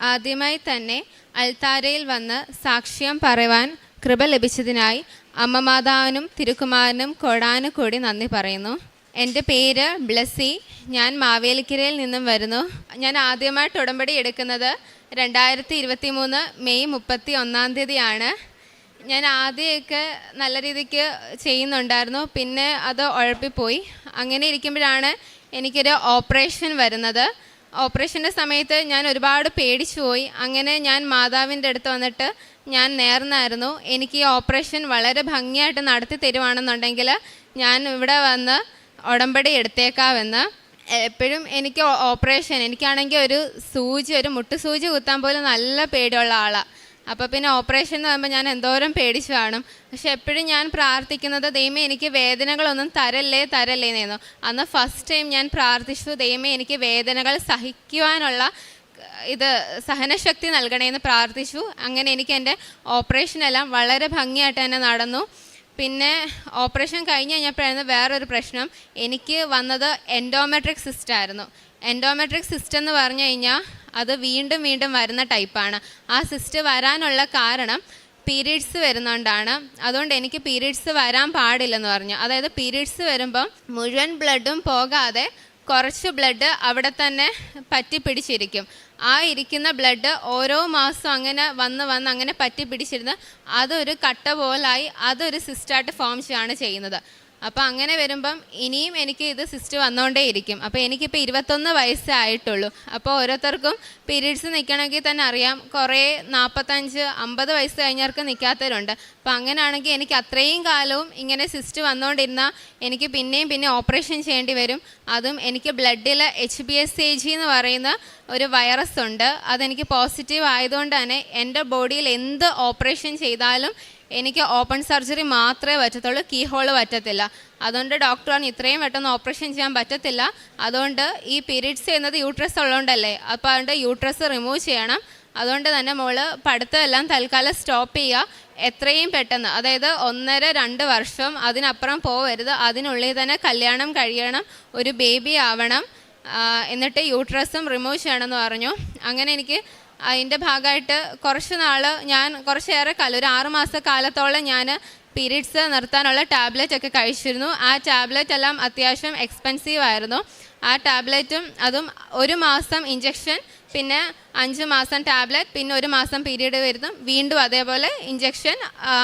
ആദ്യമായി തന്നെ അൽത്താരയിൽ വന്ന് സാക്ഷ്യം പറയുവാൻ കൃപ ലഭിച്ചതിനായി അമ്മമാതാവിനും തിരുക്കുമാരനും കൊടാനുകൂടി നന്ദി പറയുന്നു. എന്റെ പേര് ബ്ലസ്സി ഞാൻ മാവേലിക്കരയിൽ നിന്നും വരുന്നു. ഞാൻ ആദ്യമായിട്ട് ഉടമ്പടി എടുക്കുന്നത് രണ്ടായിരത്തി ഇരുപത്തി മൂന്ന് മെയ് മുപ്പത്തി ഒന്നാം തീയതിയാണ്. ഞാൻ ആദ്യമൊക്കെ നല്ല രീതിക്ക് ചെയ്യുന്നുണ്ടായിരുന്നു. പിന്നെ അത് ഉഴപ്പിപ്പോയി. അങ്ങനെ ഇരിക്കുമ്പോഴാണ് എനിക്കൊരു ഓപ്പറേഷൻ വരുന്നത്. ഓപ്പറേഷന്റെ സമയത്ത് ഞാൻ ഒരുപാട് പേടിച്ചു പോയി. അങ്ങനെ ഞാൻ മാതാവിന്റെ അടുത്ത് വന്നിട്ട് ഞാൻ നേർന്നായിരുന്നു. എനിക്ക് ഈ ഓപ്പറേഷൻ വളരെ ഭംഗിയായിട്ട് നടത്തി തരുവാണെന്നുണ്ടെങ്കിൽ ഞാൻ ഇവിടെ വന്ന് ഉടമ്പടി എടുത്തേക്കാവെന്ന്. എപ്പോഴും എനിക്ക് ഓപ്പറേഷൻ എനിക്കാണെങ്കിൽ ഒരു സൂചി ഒരു മുട്ടു സൂചി കുത്താൻ പോലും നല്ല പേടിയുള്ള ആളാണ് അപ്പോൾ പിന്നെ ഓപ്പറേഷൻ എന്ന് പറയുമ്പോൾ ഞാൻ എന്തോരം പേടിച്ചു കാണും. പക്ഷെ എപ്പോഴും ഞാൻ പ്രാർത്ഥിക്കുന്നത് ദൈവമേ എനിക്ക് വേദനകളൊന്നും തരല്ലേ തരല്ലേ എന്നായിരുന്നു അന്ന് ഫസ്റ്റ് ടൈം ഞാൻ പ്രാർത്ഥിച്ചു ദൈവമേ എനിക്ക് വേദനകൾ സഹിക്കുവാനുള്ള ഇത് സഹനശക്തി നൽകണേന്ന് പ്രാർത്ഥിച്ചു. അങ്ങനെ എനിക്ക് എന്റെ ഓപ്പറേഷനെല്ലാം വളരെ ഭംഗിയായിട്ട് തന്നെ നടന്നു. പിന്നെ ഓപ്പറേഷൻ കഴിഞ്ഞ് കഴിഞ്ഞപ്പോഴായിരുന്നു വേറൊരു പ്രശ്നം. എനിക്ക് വന്നത് എൻഡോമെട്രിക് സിസ്റ്റ് ആയിരുന്നു. എൻഡോമെട്രിക് സിസ്റ്റം എന്ന് പറഞ്ഞു കഴിഞ്ഞാൽ അത് വീണ്ടും വീണ്ടും വരുന്ന ടൈപ്പാണ് ആ സിസ്റ്റ് വരാനുള്ള കാരണം പീരീഡ്സ് വരുന്നതുകൊണ്ടാണ് അതുകൊണ്ട് എനിക്ക് പീരീഡ്സ് വരാൻ പാടില്ലെന്ന് പറഞ്ഞു. അതായത് പീരീഡ്സ് വരുമ്പം മുഴുവൻ ബ്ലഡും പോകാതെ കുറച്ച് ബ്ലഡ് അവിടെ തന്നെ പറ്റി പിടിച്ചിരിക്കും ആ ഇരിക്കുന്ന ബ്ലഡ് ഓരോ മാസം അങ്ങനെ വന്ന് വന്ന് അങ്ങനെ പറ്റി പിടിച്ചിരുന്ന് അതൊരു കട്ട പോലായി അതൊരു സിസ്റ്റായിട്ട് ഫോം ചെയ്യാണ് ചെയ്യുന്നത്. അപ്പോൾ അങ്ങനെ വരുമ്പം ഇനിയും എനിക്ക് ഇത് സിസ്റ്റ് വന്നുകൊണ്ടേ ഇരിക്കും. അപ്പോൾ എനിക്കിപ്പോൾ ഇരുപത്തൊന്ന് വയസ്സേ ആയിട്ടുള്ളൂ. അപ്പോൾ ഓരോരുത്തർക്കും പീരീഡ്സ് നിൽക്കണമെങ്കിൽ തന്നെ അറിയാം. കുറേ നാൽപ്പത്തഞ്ച് അമ്പത് വയസ്സ് കഴിഞ്ഞവർക്ക് നിൽക്കാത്തവരുണ്ട് അപ്പോൾ അങ്ങനെയാണെങ്കിൽ എനിക്ക് അത്രയും കാലവും ഇങ്ങനെ സിസ്റ്റ് വന്നുകൊണ്ടിരുന്നാൽ എനിക്ക് പിന്നെയും പിന്നെ ഓപ്പറേഷൻ ചെയ്യേണ്ടി വരും. അതും എനിക്ക് ബ്ലഡിൽ H B S A G എന്ന് പറയുന്ന ഒരു വൈറസ് ഉണ്ട്. അതെനിക്ക് പോസിറ്റീവ് ആയതുകൊണ്ട് തന്നെ എന്റെ ബോഡിയിൽ എന്ത് ഓപ്പറേഷൻ ചെയ്താലും എനിക്ക് ഓപ്പൺ സർജറി മാത്രമേ പറ്റത്തുള്ളൂ കീ ഹോൾ പറ്റത്തില്ല. അതുകൊണ്ട് ഡോക്ടർ പറഞ്ഞു ഇത്രയും പെട്ടെന്ന് ഓപ്പറേഷൻ ചെയ്യാൻ പറ്റത്തില്ല. അതുകൊണ്ട് ഈ പീരീഡ്സ് ചെയ്യുന്നത് യൂട്രസ് ഉള്ളതുകൊണ്ടല്ലേ? അപ്പോൾ അതുകൊണ്ട് യൂട്രസ് റിമൂവ് ചെയ്യണം. അതുകൊണ്ട് തന്നെ മോൾ പഠിത്തമെല്ലാം തൽക്കാലം സ്റ്റോപ്പ് ചെയ്യുക. എത്രയും പെട്ടെന്ന് അതായത് ഒന്നര രണ്ട് വർഷം അതിനപ്പുറം പോവരുത്. അതിനുള്ളിൽ തന്നെ കല്യാണം കഴിയണം. ഒരു ബേബി ആവണം. എന്നിട്ട് യൂട്രസും റിമൂവ് ചെയ്യണമെന്ന് പറഞ്ഞു. അങ്ങനെ എനിക്ക് അതിന്റെ ഭാഗമായിട്ട് കുറച്ച് നാൾ ഞാൻ കുറച്ചേറെ കാലം ഒരു ആറ് മാസ കാലത്തോളം ഞാൻ പീരീഡ്സ് നിർത്താനുള്ള ടാബ്ലറ്റ് ഒക്കെ കഴിച്ചിരുന്നു. ആ ടാബ്ലറ്റ് എല്ലാം അത്യാവശ്യം എക്സ്പെൻസീവ് ആയിരുന്നു. ആ ടാബ്ലറ്റും അതും ഒരു മാസം ഇഞ്ചക്ഷൻ പിന്നെ അഞ്ച് മാസം ടാബ്ലറ്റ് പിന്നെ ഒരു മാസം പീരീഡ് വരുന്നു. വീണ്ടും അതേപോലെ ഇഞ്ചക്ഷൻ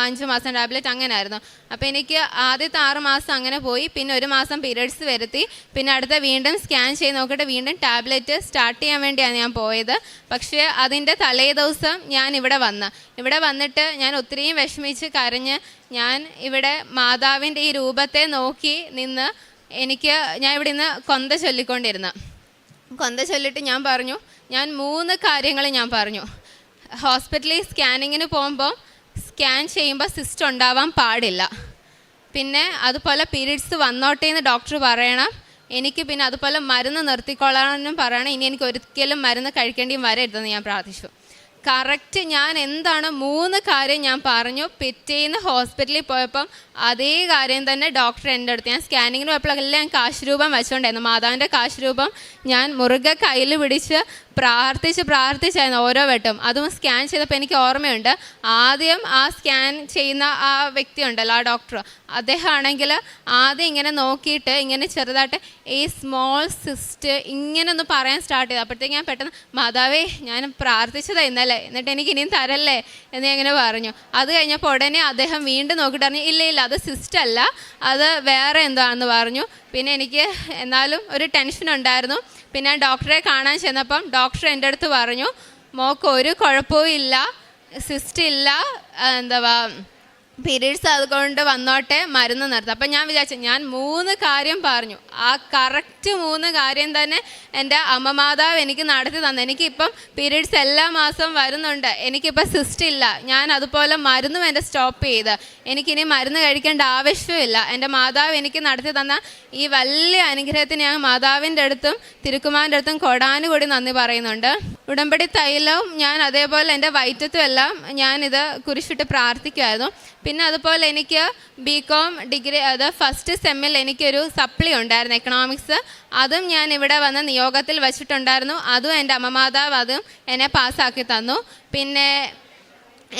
അഞ്ച് മാസം ടാബ്ലറ്റ് അങ്ങനെ ആയിരുന്നു അപ്പോൾ എനിക്ക് ആദ്യത്തെ ആറ് മാസം അങ്ങനെ പോയി പിന്നെ ഒരു മാസം പീരീഡ്സ് വരുത്തി പിന്നെ അടുത്ത വീണ്ടും സ്കാൻ ചെയ്ത് നോക്കിയിട്ട് വീണ്ടും ടാബ്ലറ്റ് സ്റ്റാർട്ട് ചെയ്യാൻ വേണ്ടിയാണ് ഞാൻ പോയത്. പക്ഷേ അതിന്റെ തലേ ദിവസം ഞാൻ ഇവിടെ വന്ന്. ഇവിടെ വന്നിട്ട് ഞാൻ ഒത്തിരിയും വിഷമിച്ച് കരഞ്ഞ് ഞാൻ ഇവിടെ മാതാവിന്റെ ഈ രൂപത്തെ നോക്കി നിന്ന് എനിക്ക് ഞാൻ ഇവിടെ നിന്ന് കൊന്ത ചൊല്ലിക്കൊണ്ടിരുന്ന. കൊന്ത ചൊല്ലിട്ട് ഞാൻ പറഞ്ഞു ഞാൻ മൂന്ന് കാര്യങ്ങൾ ഞാൻ പറഞ്ഞു. ഹോസ്പിറ്റലിൽ സ്കാനിങ്ങിന് പോകുമ്പോൾ സ്കാൻ ചെയ്യുമ്പോൾ സിസ്റ്റ് ഉണ്ടാവാൻ പാടില്ല. പിന്നെ അതുപോലെ പീരീഡ്സ് വന്നോട്ടെ എന്ന് ഡോക്ടർ പറയണം. എനിക്ക് പിന്നെ അതുപോലെ മരുന്ന് നിർത്തിക്കൊള്ളാനും പറയണം. ഇനി എനിക്ക് ഒരിക്കലും മരുന്ന് കഴിക്കേണ്ടിയും വരരുതെന്ന് ഞാൻ പ്രാർത്ഥിച്ചു. കറക്റ്റ് ഞാൻ എന്താണ് മൂന്ന് കാര്യം ഞാൻ പറഞ്ഞു. പിറ്റേന്ന് ഹോസ്പിറ്റലിൽ പോയപ്പം അതേ കാര്യം തന്നെ ഡോക്ടർ എന്റെ അടുത്ത് ഞാൻ സ്കാനിങ്ങിന് പോയപ്പോഴെല്ലാം ഞാൻ കാശ് രൂപം വെച്ചുകൊണ്ടായിരുന്നു മാതാവിന്റെ കാശ് രൂപം ഞാൻ മുറുകെ കയ്യിൽ പിടിച്ച് പ്രാർത്ഥിച്ച് പ്രാർത്ഥിച്ചായിരുന്നു ഓരോ വട്ടം അതും സ്കാൻ ചെയ്തപ്പോൾ എനിക്ക് ഓർമ്മയുണ്ട്. ആദ്യം ആ സ്കാൻ ചെയ്യുന്ന ആ വ്യക്തി ഉണ്ടല്ലോ ആ ഡോക്ടർ. അദ്ദേഹമാണെങ്കിൽ ആദ്യം ഇങ്ങനെ നോക്കിയിട്ട് ഇങ്ങനെ ചെറുതായിട്ട് ഈ സ്മോൾ സിസ്റ്റ് ഇങ്ങനെ ഒന്ന് പറയാൻ സ്റ്റാർട്ട് ചെയ്തു. അപ്പോഴത്തേക്ക് ഞാൻ പെട്ടെന്ന് മാതാവേ ഞാൻ പ്രാർത്ഥിച്ചതാ ഇന്നലെ. എന്നിട്ട് എനിക്ക് ഇനിയും തരല്ലേ എന്ന് ഞാൻ ഇങ്ങനെ പറഞ്ഞു. അത് കഴിഞ്ഞപ്പോൾ ഉടനെ അദ്ദേഹം വീണ്ടും നോക്കിയിട്ട് പറഞ്ഞു ഇല്ല ഇല്ല അത് സിസ്റ്റ് അല്ല അത് വേറെ എന്താണെന്ന് പറഞ്ഞു. പിന്നെ എനിക്ക് എന്നാലും ഒരു ടെൻഷൻ ഉണ്ടായിരുന്നു. പിന്നെ ഡോക്ടറെ കാണാൻ ചെന്നപ്പം ഡോക്ടർ എന്റെ അടുത്ത് പറഞ്ഞു മോക്ക് ഒരു കുഴപ്പവും ഇല്ല സിസ്റ്റ് ഇല്ല എന്താ പീരീഡ്സ് അതുകൊണ്ട് വന്നോട്ടെ മരുന്ന് നിർത്തും. അപ്പം ഞാൻ വിചാരിച്ചു ഞാൻ മൂന്ന് കാര്യം പറഞ്ഞു. ആ കറക്റ്റ് മൂന്ന് കാര്യം തന്നെ എന്റെ അമ്മ മാതാവ് എനിക്ക് നടത്തി തന്നു. എനിക്കിപ്പം പീരീഡ്സ് എല്ലാ മാസവും വരുന്നുണ്ട്. എനിക്കിപ്പോൾ സിസ്റ്റ് ഇല്ല. ഞാൻ അതുപോലെ മരുന്നും എന്റെ സ്റ്റോപ്പ് ചെയ്ത്. എനിക്കിനി മരുന്ന് കഴിക്കേണ്ട ആവശ്യമില്ല എന്റെ മാതാവ് എനിക്ക് നടത്തി തന്ന ഈ വലിയ അനുഗ്രഹത്തിന് ഞാൻ മാതാവിന്റെ അടുത്തും തിരുക്കുമാറിന്റെ അടുത്തും കൊടാനുകൂടി നന്ദി പറയുന്നുണ്ട്. ഉടമ്പടി തൈലവും ഞാൻ അതേപോലെ എന്റെ വയറ്റത്തും എല്ലാം ഞാനിത് കുരിശിട്ട് പ്രാർത്ഥിക്കുമായിരുന്നു പിന്നെ അതുപോലെ എനിക്ക് ബി കോം ഡിഗ്രി അത് ഫസ്റ്റ് സെമ്മിൽ എനിക്കൊരു സപ്ലി ഉണ്ടായിരുന്നു എക്കണോമിക്സ് അതും ഞാൻ ഇവിടെ വന്ന് നിയോഗത്തിൽ വെച്ചിട്ടുണ്ടായിരുന്നു. അതും എന്റെ അമ്മ മാതാവ് അതും എന്നെ പാസ്സാക്കി തന്നു. പിന്നെ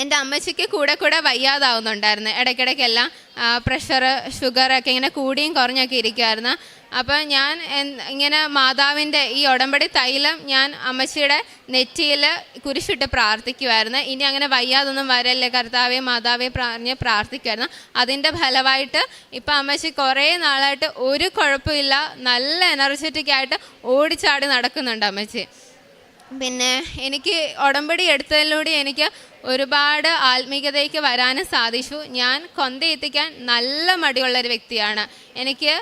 എന്റെ അമ്മച്ചിക്ക് കൂടെ കൂടെ വയ്യാതാവുന്നുണ്ടായിരുന്നു. ഇടയ്ക്കിടയ്ക്കെല്ലാം പ്രഷർ ഷുഗറൊക്കെ ഇങ്ങനെ കൂടിയും കുറഞ്ഞൊക്കെ ഇരിക്കുമായിരുന്നു അപ്പോൾ ഞാൻ ഇങ്ങനെ മാതാവിന്റെ ഈ ഉടമ്പടി തൈലം ഞാൻ അമ്മച്ചിയുടെ നെറ്റിയിൽ കുരിശിട്ട് പ്രാർത്ഥിക്കുമായിരുന്നു ഇനി അങ്ങനെ വയ്യാതൊന്നും വരല്ലേ. കർത്താവെ മാതാവെ പറഞ്ഞ് പ്രാർത്ഥിക്കുമായിരുന്നു അതിന്റെ ഫലമായിട്ട് ഇപ്പം അമ്മച്ചി കുറേ നാളായിട്ട് ഒരു കുഴപ്പമില്ല. നല്ല എനർജറ്റിക് ആയിട്ട് ഓടിച്ചാടി നടക്കുന്നുണ്ട് അമ്മച്ചി. പിന്നെ എനിക്ക് ഉടമ്പടി എടുത്തതിലൂടെ എനിക്ക് ഒരുപാട് ആത്മീയതയ്ക്ക് വരാനും സാധിച്ചു. ഞാൻ കൊന്ത എത്തിക്കാൻ നല്ല മടിയുള്ള ഒരു വ്യക്തിയാണ്. എനിക്ക്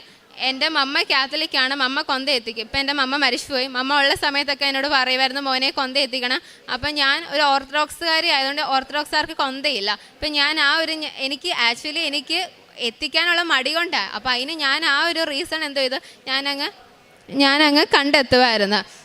എന്റെ മമ്മ കാത്തലിക്കാണ്. മമ്മ കൊന്ത എത്തിക്കും. ഇപ്പം എന്റെ മമ്മ മരിച്ചുപോയി. മമ്മ ഉള്ള സമയത്തൊക്കെ എന്നോട് പറയുമായിരുന്നു മോനെ കൊന്ത എത്തിക്കണം. അപ്പം ഞാൻ ഒരു ഓർത്തഡോക്സുകാരി ആയതുകൊണ്ട് ഓർത്തഡോക്സുകാർക്ക് കൊന്തയില്ല. ഇപ്പം ഞാൻ ആ ഒരു എനിക്ക് ആക്ച്വലി എനിക്ക് എത്തിക്കാനുള്ള മടി കൊണ്ടാണ് അപ്പം അതിന് ഞാൻ ആ ഒരു റീസൺ എന്തോ ചെയ്തു? ഞാനങ്ങ് ഞാനങ്ങ് കണ്ടെത്തുമായിരുന്നു.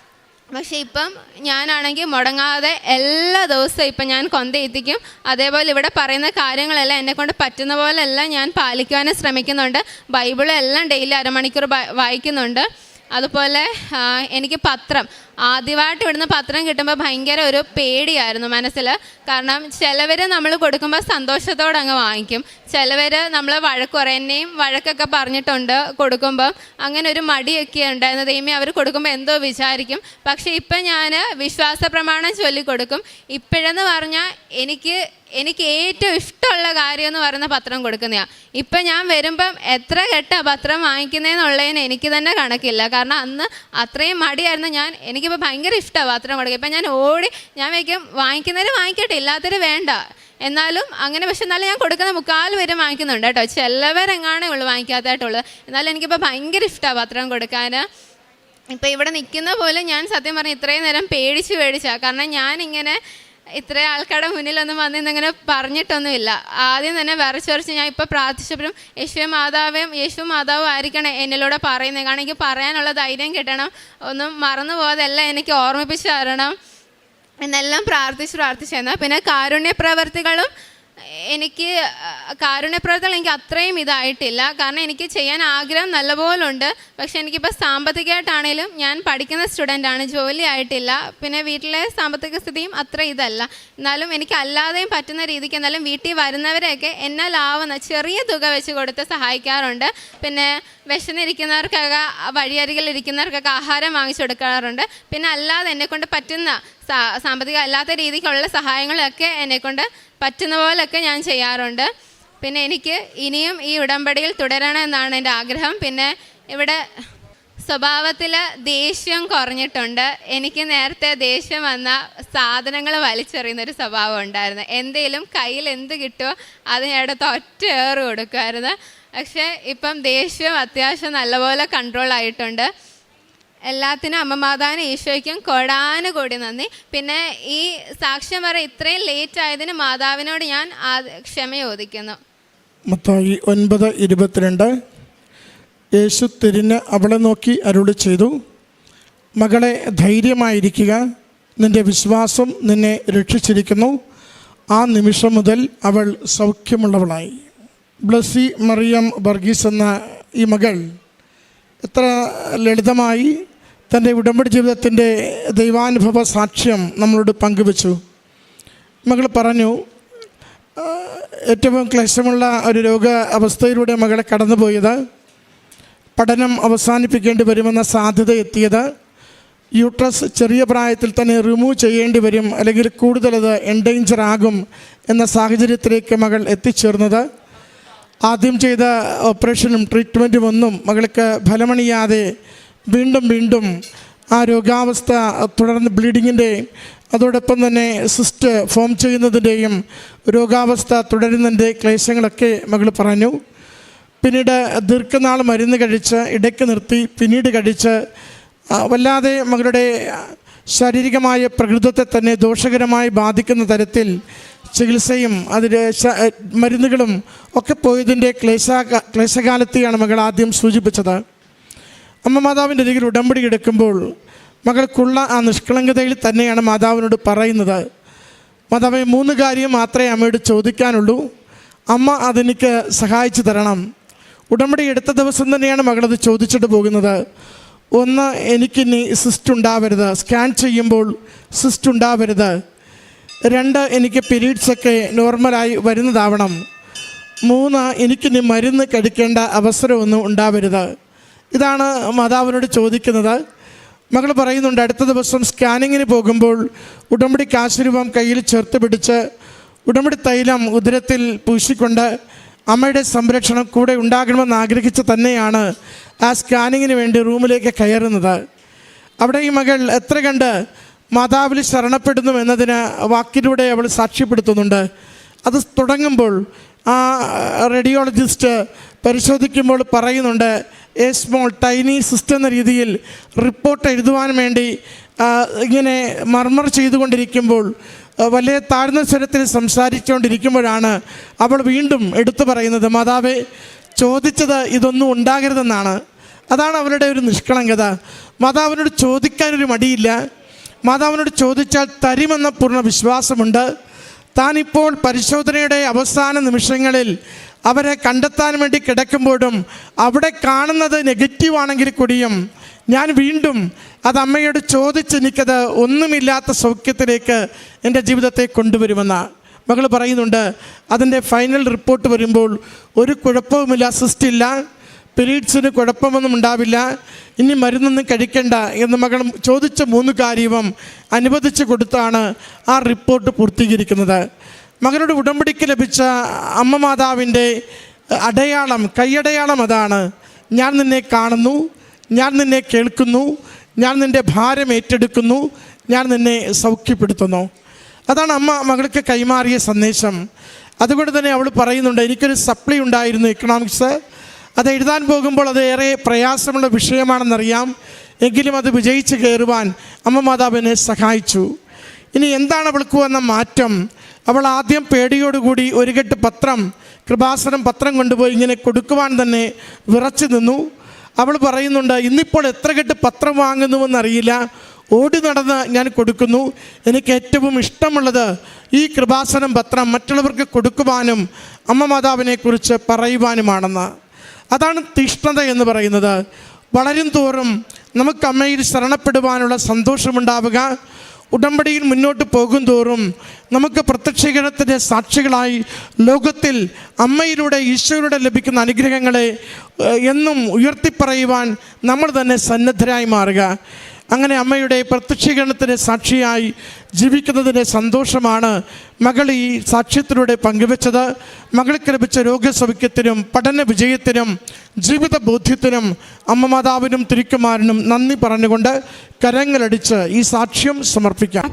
പക്ഷെ ഇപ്പം ഞാനാണെങ്കിൽ മുടങ്ങാതെ എല്ലാ ദിവസവും ഇപ്പം ഞാൻ കൊന്ത എത്തിക്കും. അതേപോലെ ഇവിടെ പറയുന്ന കാര്യങ്ങളെല്ലാം എന്നെ കൊണ്ട് പറ്റുന്ന പോലെല്ലാം ഞാൻ പാലിക്കുവാനും ശ്രമിക്കുന്നുണ്ട്. ബൈബിളെല്ലാം ഡെയിലി അരമണിക്കൂർ വായിക്കുന്നുണ്ട്. അതുപോലെ എനിക്ക് പത്രം ആദ്യമായിട്ട് ഇവിടുന്ന് പത്രം കിട്ടുമ്പോൾ ഭയങ്കര ഒരു പേടിയായിരുന്നു മനസ്സിൽ കാരണം ചിലവർ നമ്മൾ കൊടുക്കുമ്പോൾ സന്തോഷത്തോടെ അങ്ങ് വാങ്ങിക്കും. ചിലവർ നമ്മൾ വഴക്ക് കുറേനെയും വഴക്കൊക്കെ പറഞ്ഞിട്ടുണ്ട് കൊടുക്കുമ്പോൾ അങ്ങനെ ഒരു മടിയൊക്കെ ഉണ്ടായിരുന്നു. ദൈവമേ അവർ കൊടുക്കുമ്പോൾ എന്തോ വിചാരിക്കും. പക്ഷേ ഇപ്പം ഞാൻ വിശ്വാസ പ്രമാണം ചൊല്ലിക്കൊടുക്കും ഇപ്പോഴെന്ന് പറഞ്ഞാൽ എനിക്ക് എനിക്ക് ഏറ്റവും ഇഷ്ടമുള്ള കാര്യം എന്ന് പറയുന്ന പത്രം കൊടുക്കുന്നതാണ് ഇപ്പം ഞാൻ വരുമ്പം എത്ര കെട്ട പത്രം വാങ്ങിക്കുന്നതെന്നുള്ളതിന് എനിക്ക് തന്നെ കണക്കില്ല. കാരണം അന്ന് അത്രയും മടിയായിരുന്നു ഞാൻ. എനിക്കിപ്പോൾ ഭയങ്കര ഇഷ്ടമാണ് പാത്രം കൊടുക്കുക ഇപ്പം ഞാൻ ഓടി ഞാൻ വയ്ക്കും വാങ്ങിക്കുന്നവർ വാങ്ങിക്കട്ടെ ഇല്ലാത്തവർ വേണ്ട. എന്നാലും അങ്ങനെ പക്ഷെ എന്നാലും ഞാൻ കൊടുക്കുന്ന മുക്കാൽ പേരും വാങ്ങിക്കുന്നുണ്ട് കേട്ടോ. ചിലവരെങ്ങാണേ ഉള്ളൂ വാങ്ങിക്കാത്തതായിട്ടുള്ളത് എന്നാലും എനിക്കിപ്പോൾ ഭയങ്കര ഇഷ്ടമാണ് പത്രം കൊടുക്കാൻ ഇപ്പം ഇവിടെ നിൽക്കുന്ന പോലെ ഞാൻ സത്യം പറഞ്ഞ് ഇത്രയും നേരം പേടിച്ച് പേടിച്ചാണ് കാരണം ഞാനിങ്ങനെ ഇത്രയും ആൾക്കാരുടെ മുന്നിലൊന്നും വന്നിന്നങ്ങനെ പറഞ്ഞിട്ടൊന്നുമില്ല. ആദ്യം തന്നെ വരച്ചുരച്ച് ഞാൻ ഇപ്പോൾ പ്രാർത്ഥിച്ചപ്പോഴും യേശു മാതാവും യേശു മാതാവും ആയിരിക്കണം എന്നിലൂടെ പറയുന്നത് കാരണം എനിക്ക് പറയാനുള്ള ധൈര്യം കിട്ടണം. ഒന്നും മറന്നു പോകാതെല്ലാം എനിക്ക് ഓർമ്മിപ്പിച്ച് തരണം. എന്നെല്ലാം പ്രാർത്ഥിച്ച് പ്രാർത്ഥിച്ചു എന്നാൽ പിന്നെ കാരുണ്യ പ്രവർത്തികളും എനിക്ക് കാരുണ്യപ്രവർത്തനം എനിക്ക് അത്രയും ഇതായിട്ടില്ല. കാരണം എനിക്ക് ചെയ്യാൻ ആഗ്രഹം നല്ലപോലെ ഉണ്ട് പക്ഷെ എനിക്കിപ്പോൾ സാമ്പത്തികമായിട്ടാണേലും ഞാൻ പഠിക്കുന്ന സ്റ്റുഡന്റാണ്. ജോലി ആയിട്ടില്ല. പിന്നെ വീട്ടിലെ സാമ്പത്തിക സ്ഥിതിയും അത്ര ഇതല്ല. എന്നാലും എനിക്ക് അല്ലാതെയും പറ്റുന്ന രീതിക്ക് എന്നാലും വീട്ടിൽ വരുന്നവരെയൊക്കെ എന്നാലാവുന്ന ചെറിയ തുക വെച്ച് കൊടുത്ത് സഹായിക്കാറുണ്ട്. പിന്നെ വിശന്നിരിക്കുന്നവർക്കൊക്കെ വഴിയരികിൽ ഇരിക്കുന്നവർക്കൊക്കെ ആഹാരം വാങ്ങിച്ചു കൊടുക്കാറുണ്ട്. പിന്നെ അല്ലാതെ എന്നെക്കൊണ്ട് പറ്റുന്ന സാമ്പത്തികം അല്ലാത്ത രീതിക്കുള്ള സഹായങ്ങളൊക്കെ എന്നെക്കൊണ്ട് പറ്റുന്ന പോലൊക്കെ ഞാൻ ചെയ്യാറുണ്ട്. പിന്നെ എനിക്ക് ഇനിയും ഈ ഉടമ്പടിയിൽ തുടരണമെന്നാണ് എന്റെ ആഗ്രഹം. പിന്നെ ഇവിടെ സ്വഭാവത്തിൽ ദേഷ്യം കുറഞ്ഞിട്ടുണ്ട്. എനിക്ക് നേരത്തെ ദേഷ്യം വന്ന സാധനങ്ങൾ വലിച്ചെറിയുന്ന ഒരു സ്വഭാവം ഉണ്ടായിരുന്നു. എന്തേലും കയ്യിൽ എന്ത് കിട്ടുമോ അതിനടുത്ത് ഒറ്റ ഏറ് കൊടുക്കുമായിരുന്നു പക്ഷേ ഇപ്പം ദേഷ്യം അത്യാവശ്യം നല്ലപോലെ കൺട്രോൾ ആയിട്ടുണ്ട്. എല്ലാത്തിനും അമ്മമാതാവിന് ഈശോയ്ക്കും കൊടാനുകൂടി നന്ദി. പിന്നെ ഈ സാക്ഷ്യം വരെ ഇത്രയും ലേറ്റ് ആയതിന് മാതാവിനോട് ഞാൻ ക്ഷമ ചോദിക്കുന്നു. ഒൻപത് ഇരുപത്തിരണ്ട്. യേശു തിരിഞ്ഞ് അവളെ നോക്കി അരുളി ചെയ്തു മകളെ ധൈര്യമായിരിക്കുക. നിന്റെ വിശ്വാസം നിന്നെ രക്ഷിച്ചിരിക്കുന്നു. ആ നിമിഷം മുതൽ അവൾ സൗഖ്യമുള്ളവളായി. ബ്ലസ്സി മറിയം വർഗീസ് എന്ന ഈ മകൾ എത്ര ലളിതമായി തന്റെ ഉടമ്പടി ജീവിതത്തിന്റെ ദൈവാനുഭവ സാക്ഷ്യം നമ്മളോട് പങ്കുവച്ചു. മകൾ പറഞ്ഞു ഏറ്റവും ക്ലേശമുള്ള ഒരു രോഗ അവസ്ഥയിലൂടെ മകളെ കടന്നുപോയത് പഠനം അവസാനിപ്പിക്കേണ്ടി വരുമെന്ന സാധ്യത എത്തിയത് യൂട്രസ് ചെറിയ പ്രായത്തിൽ തന്നെ റിമൂവ് ചെയ്യേണ്ടി വരും അല്ലെങ്കിൽ കൂടുതലത് എൻഡേഞ്ചർ ആകും എന്ന സാഹചര്യത്തിലേക്ക് മകൾ എത്തിച്ചേർന്നത്. ആദ്യം ചെയ്ത ഓപ്പറേഷനും ട്രീറ്റ്മെന്റും ഒന്നും മകൾക്ക് ഫലമണിയാതെ വീണ്ടും വീണ്ടും ആ രോഗാവസ്ഥ തുടർന്ന് ബ്ലീഡിങ്ങിന്റെ അതോടൊപ്പം തന്നെ സിസ്റ്റ് ഫോം ചെയ്യുന്നതിന്റെയും രോഗാവസ്ഥ തുടരുന്നതിന്റെ ക്ലേശങ്ങളൊക്കെ മകൾ പറഞ്ഞു. പിന്നീട് ദീർഘനാൾ മരുന്ന് കഴിച്ച് ഇടയ്ക്ക് നിർത്തി പിന്നീട് കഴിച്ച് വല്ലാതെ മകളുടെ ശാരീരികമായ പ്രകൃതത്തെ തന്നെ ദോഷകരമായി ബാധിക്കുന്ന തരത്തിൽ ചികിത്സയും അതിന്റെ മരുന്നുകളും ഒക്കെ പോയതിന്റെ ക്ലേശ ക്ലേശകാലത്തെയാണ് മകൾ ആദ്യം സൂചിപ്പിച്ചത്. അമ്മ മാതാവിന്റെ അരികിൽ ഉടമ്പടി എടുക്കുമ്പോൾ മകൾക്കുള്ള ആ നിഷ്കളങ്കതയിൽ തന്നെയാണ് മാതാവിനോട് പറയുന്നത്. മാതാവ് മൂന്ന് കാര്യം മാത്രമേ അമ്മയോട് ചോദിക്കാനുള്ളൂ. അമ്മ അതെനിക്ക് സഹായിച്ചു തരണം. ഉടമ്പടി എടുത്ത ദിവസം തന്നെയാണ് മകളത് ചോദിച്ചിട്ട് പോകുന്നത്. ഒന്ന് എനിക്കിനി സിസ്റ്റ് ഉണ്ടാവരുത്. സ്കാൻ ചെയ്യുമ്പോൾ സിസ്റ്റ് ഉണ്ടാവരുത്. രണ്ട് എനിക്ക് പീരീഡ്സൊക്കെ നോർമലായി വരുന്നതാവണം. മൂന്ന് എനിക്കിനി മരുന്ന് കഴിക്കേണ്ട അവസരമൊന്നും ഉണ്ടാവരുത്. ഇതാണ് മാതാവിനോട് ചോദിക്കുന്നത്. മകൾ പറയുന്നുണ്ട് അടുത്ത ദിവസം സ്കാനിങ്ങിന് പോകുമ്പോൾ ഉടമ്പടി കാശുരൂപം കയ്യിൽ ചേർത്ത് പിടിച്ച് ഉടമ്പടി തൈലം ഉദരത്തിൽ പൂശിക്കൊണ്ട് അമ്മയുടെ സംരക്ഷണം കൂടെ ഉണ്ടാകണമെന്ന് ആഗ്രഹിച്ച് തന്നെയാണ് ആ സ്കാനിങ്ങിന് വേണ്ടി റൂമിലേക്ക് കയറുന്നത്. അവിടെ ഈ മകൾ എത്ര കണ്ട് മാതാവിൽ ശരണപ്പെടുന്നു എന്നതിന് വാക്കിലൂടെ അവൾ സാക്ഷ്യപ്പെടുത്തുന്നുണ്ട്. അത് തുടങ്ങുമ്പോൾ ആ റേഡിയോളജിസ്റ്റ് പരിശോധിക്കുമ്പോൾ പറയുന്നുണ്ട് എ സ്മോൾ ടൈനി സിസ്റ്റം എന്ന രീതിയിൽ റിപ്പോർട്ട് എഴുതുവാൻ വേണ്ടി ഇങ്ങനെ മർമർ ചെയ്തുകൊണ്ടിരിക്കുമ്പോൾ വലിയ താഴ്ന്ന സ്വരത്തിൽ സംസാരിച്ചുകൊണ്ടിരിക്കുമ്പോഴാണ് അവൾ വീണ്ടും എടുത്തു പറയുന്നത് മാതാവേ ചോദിച്ചത് ഇതൊന്നും ഉണ്ടാകരുതെന്നാണ്. അതാണ് അവരുടെ ഒരു നിഷ്കളങ്കത. മാതാവിനോട് ചോദിക്കാനൊരു മടിയില്ല. മാതാവിനോട് ചോദിച്ചാൽ തരുമെന്ന പൂർണ വിശ്വാസമുണ്ട്. താനിപ്പോൾ പരിശോധനയുടെ അവസാന നിമിഷങ്ങളിൽ അവരെ കണ്ടെത്താൻ വേണ്ടി കിടക്കുമ്പോഴും അവിടെ കാണുന്നത് നെഗറ്റീവ് ആണെങ്കിൽ കൂടിയും ഞാൻ വീണ്ടും അത് അമ്മയോട് ചോദിച്ച് എനിക്കത് ഒന്നുമില്ലാത്ത സൗഖ്യത്തിലേക്ക് എന്റെ ജീവിതത്തെ കൊണ്ടുവരുമെന്ന. മകൾ പറയുന്നുണ്ട് അതിന്റെ ഫൈനൽ റിപ്പോർട്ട് വരുമ്പോൾ ഒരു കുഴപ്പവുമില്ല സിസ്റ്റില്ല പീരീഡ്സിന് കുഴപ്പമൊന്നും ഉണ്ടാവില്ല ഇനി മരുന്നൊന്നും കഴിക്കണ്ട എന്ന് മകൾ ചോദിച്ച മൂന്ന് കാര്യവും അനുവദിച്ചു കൊടുത്താണ് ആ റിപ്പോർട്ട് പൂർത്തീകരിക്കുന്നത്. മകനോട് ഉടമ്പടിക്ക് ലഭിച്ച അമ്മ മാതാവിന്റെ അടയാളം കൈയടയാളം അതാണ്. ഞാൻ നിന്നെ കാണുന്നു ഞാൻ നിന്നെ കേൾക്കുന്നു ഞാൻ നിന്റെ ഭാരം ഏറ്റെടുക്കുന്നു ഞാൻ നിന്നെ സൗഖ്യപ്പെടുത്തുന്നു. അതാണ് അമ്മ മകൾക്ക് കൈമാറിയ സന്ദേശം. അതുകൊണ്ട് തന്നെ അവൾ പറയുന്നുണ്ട് എനിക്കൊരു സപ്ലി ഉണ്ടായിരുന്നു ഇക്കണോമിക്സ് അത് എഴുതാൻ പോകുമ്പോൾ അത് ഏറെ പ്രയാസമുള്ള വിഷയമാണെന്നറിയാം. എങ്കിലും അത് വിജയിച്ച് കയറുവാൻ അമ്മ മാതാവിനെ സഹായിച്ചു. ഇനി എന്താണ് അവൾക്ക് വന്ന മാറ്റം? അവൾ ആദ്യം പേടിയോടുകൂടി ഒരു കെട്ട് പത്രം കൃപാസനം പത്രം കൊണ്ടുപോയി ഇങ്ങനെ കൊടുക്കുവാൻ തന്നെ വിറച്ചു നിന്നു. അവൾ പറയുന്നുണ്ട് ഇന്നിപ്പോൾ എത്ര കെട്ട് പത്രം വാങ്ങുന്നുവെന്നറിയില്ല ഓടി നടന്ന് ഞാൻ കൊടുക്കുന്നു. എനിക്ക് ഏറ്റവും ഇഷ്ടമുള്ളത് ഈ കൃപാസനം പത്രം മറ്റുള്ളവർക്ക് കൊടുക്കുവാനും അമ്മ മാതാവിനെക്കുറിച്ച് പറയുവാനുമാണെന്ന്. അതാണ് തീഷ്ണത എന്ന് പറയുന്നത്. വളരും തോറും നമുക്ക് അമ്മയിൽ ശരണപ്പെടുവാനുള്ള സന്തോഷമുണ്ടാവുക. ഉടമ്പടിയിൽ മുന്നോട്ട് പോകും തോറും നമുക്ക് പ്രത്യക്ഷീകരണത്തിന്റെ സാക്ഷികളായി ലോകത്തിൽ അമ്മയിലൂടെ ഈശോയിലൂടെ ലഭിക്കുന്ന അനുഗ്രഹങ്ങളെ എന്നും ഉയർത്തിപ്പറയുവാൻ നമ്മൾ തന്നെ സന്നദ്ധരായി മാറുക. അങ്ങനെ അമ്മയുടെ പ്രത്യക്ഷീകരണത്തിന് സാക്ഷിയായി ജീവിക്കുന്നതിന്റെ സന്തോഷമാണ് മകൾ ഈ സാക്ഷ്യത്തിലൂടെ പങ്കുവെച്ചത്. മകൾക്ക് ലഭിച്ച രോഗസൗഖ്യത്തിനും പഠന വിജയത്തിനും ജീവിത ബോധ്യത്തിനും അമ്മ മാതാവിനും തിരിക്കുമാരനും നന്ദി പറഞ്ഞുകൊണ്ട് കരങ്ങളടിച്ച് ഈ സാക്ഷ്യം സമർപ്പിക്കാം.